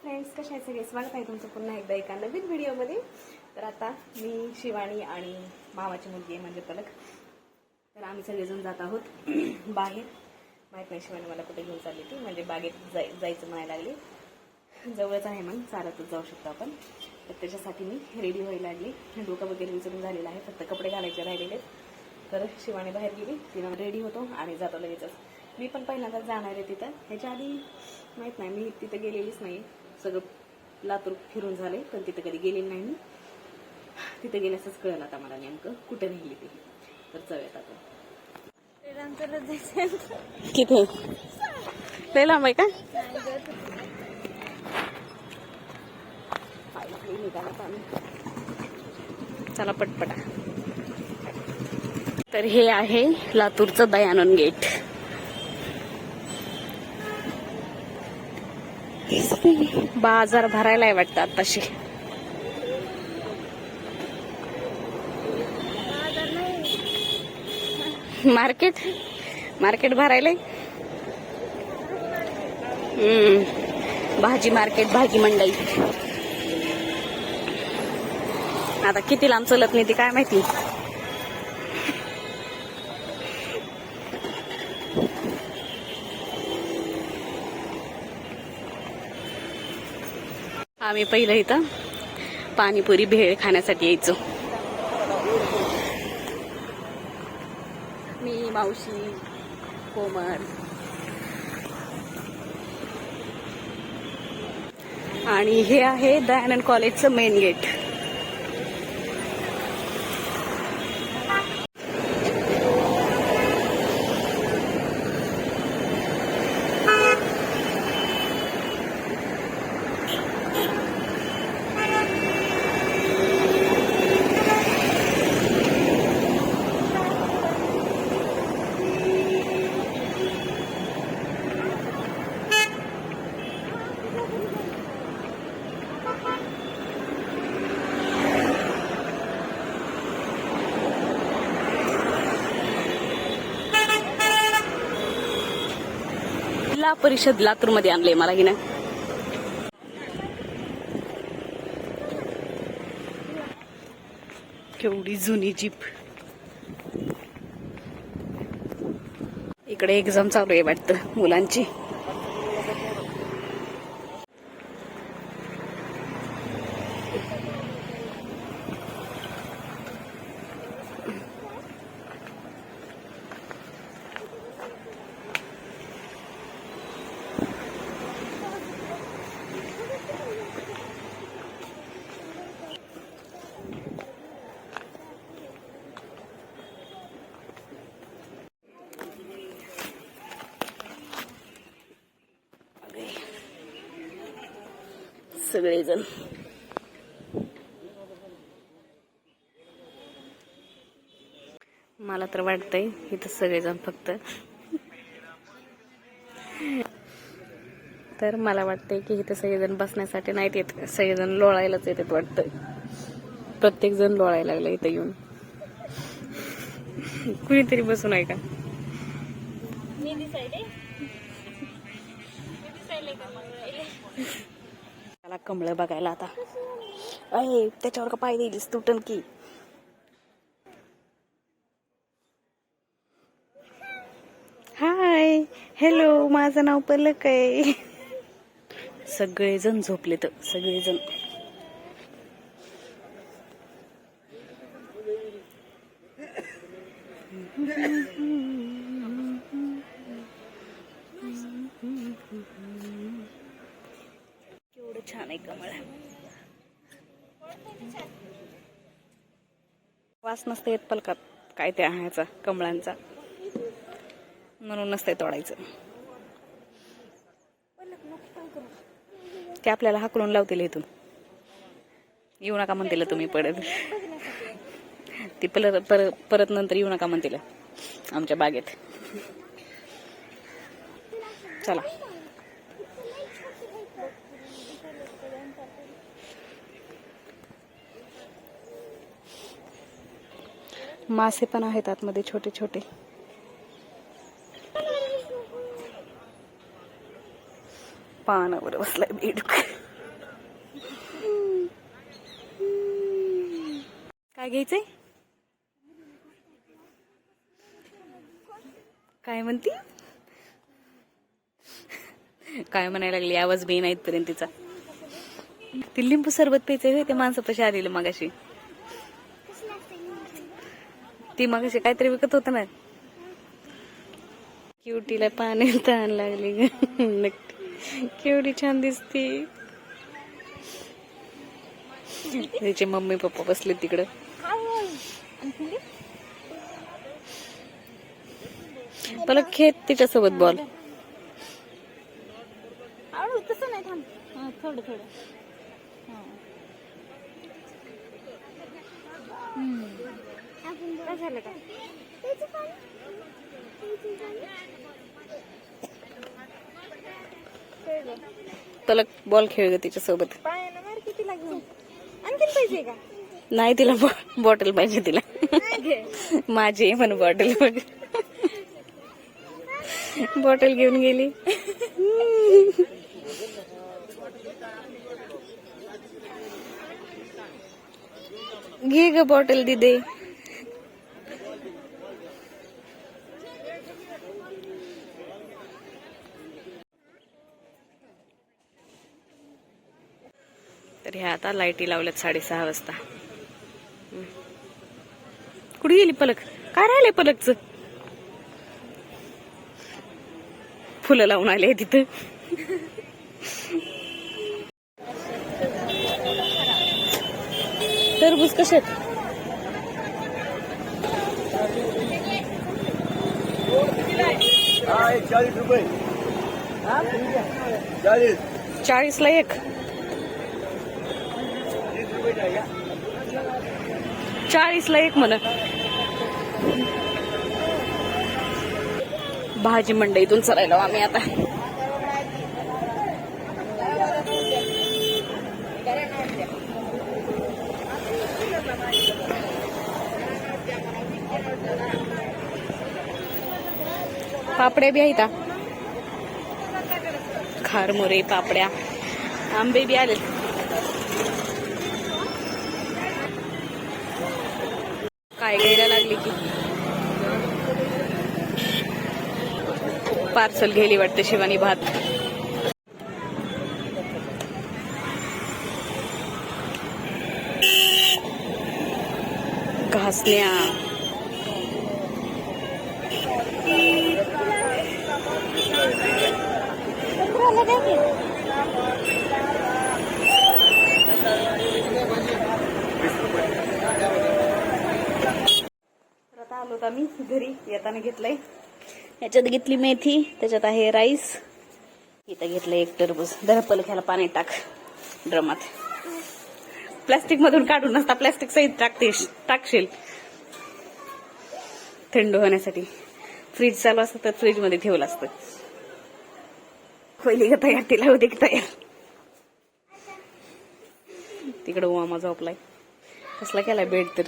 Friends कशा आहे सगळे स्वागत आहे तुमचं पुन्हा एकदा एका नवीन व्हिडिओमध्ये तर आता मी शिवानी आणि मामाची मुलगी आहे म्हणजे पलक. तर आम्ही सगळेजण जात आहोत बाहेर माहीत नाही शिवानी मला कुठे घेऊन चालली ती म्हणजे बागेत जाय जायचं म्हणायला लागली. जवळच आहे मग चालतच जाऊ शकतो आपण. तर त्याच्यासाठी मी रेडी व्हायला लागली. डोकं वगैरे विचारून झालेलं आहे फक्त कपडे घालायचे राहिलेले तर शिवानी बाहेर गेली तिला रेडी होतो आणि जातो लगेचच. मी पण पहिल्यांदा जाणार आहे तिथं. ह्याच्या आधी माहीत नाही मी तिथं गेलेलीच नाही सगळं लातूर फिरून झाले पण तिथं कधी गेलेली नाही मी. तिथं गेल्यासच कळलं आता मला नेमकं कुठे नेली ते. तर चव्यात आता किती? लय लांब आहे का? चला पटपटा. तर हे आहे लातूरचं दयानंद गेट. बाजार भरायला आहे वाटतं आताशी. मार्केट? मार्केट भरायला भाजी मार्केट भाजी मंडई. आता किती लांब चलत नाही ती काय माहिती? आम्ही पहिलं इथं पाणीपुरी भेळ खाण्यासाठी यायचो. मी मावशी कोमर आणि हे आहे दयानंद कॉलेजचं मेन गेट. जिल्हा परिषद लातूरमध्ये आणले मला हिनं केवढी जुनी जीप. इकडे एक्झाम चालू आहे वाटतं मुलांची. सगळेजण. मला तर वाटतंय इथं सगळेजण फक्त. तर मला वाटतंय की इथं सगळेजण बसण्यासाठी नाहीत येत. सगळेजण लोळायलाच येतात वाटतं प्रत्येक जण लोळायला लागलं इथं येऊन. कुणीतरी बसून आहे का? मला कमळ बघायला आता. अरे त्याच्यावर का पाय दिलीस तू की हाय हॅलो माझं नाव पलक आहे. सगळेजण झोपले तर सगळेजण. छान आहे कमळ. वास नसते येत पलकात काय ते ह्याचा कमळांचा. म्हणून नसते तोडायचं. ते आपल्याला हाकलून लावतील इथून. येऊ नका म्हणतील तुम्ही पडत ती परत परत परत नंतर येऊ नका म्हणतील आमच्या बागेत. चला. मासे पण आहेत आतमध्ये छोटे छोटे. पानावर बसलाय बेडूक. काय घ्यायचंय? काय म्हणती? काय म्हणायला लागली? आवाज बी आहेत पर्यंत तिचा. ती लिंबू सरबत प्यायचं होय, ते माणसापाशी आलेलं मगाशी. ती मगाशी काहीतरी विकत होत ना. क्युटीला पाणी तहान लागली नक्की. केवढी छान दिसती. तिचे मम्मी पप्पा बसले तिकडं. मला खेत तिच्यासोबत बॉल. तसं नाही थांब. थोडं थोडं हा. हम्म. काय झालं का? पलक बॉल खेळ ग तिच्यासोबत पायानं मार किती लागून आणखीन पाहिजे का? नाही तिला बॉटल पाहिजे तिला. माझी आहे म्हणून बॉटल बघ. बॉटल घेऊन गेली. घे ग बॉटल दिदे. तर ह्या आता लाईटी लावल्यात साडेसहा वाजता. कुठे गेली पलक? काय राहिले पलकच? फुलं लावून आले तिथं. टरबूज एक चाळीस रुपये. चाळीस. चाळीसला एक. चाळीसला एक म्हणा. भाजी मंडईतून चलायला आम्ही आता. पापड्या बी आहेत खारमोरे पापड्या. आंबे बी आले काय घ्यायला लागली की पार्सल घ्यायली वाटते शिवानी भात. घासण्या. तर आम्ही. घरी येताना घेतलंय. याच्यात घेतली मेथी त्याच्यात आहे राईस. इथं घेतलंय एक टरबूज. दरपल घ्यायला पाणी टाक. ड्रमात. प्लास्टिक मधून काढून नसता प्लास्टिक सहित टाकते टाकशील. थंड होण्यासाठी. फ्रीज चालू असतं तर फ्रीजमध्ये ठेवलं असतं. पहिली का तयार तिला होते की तयार. तिकडं उमा झोपलाय. कसला केलाय बेड तर?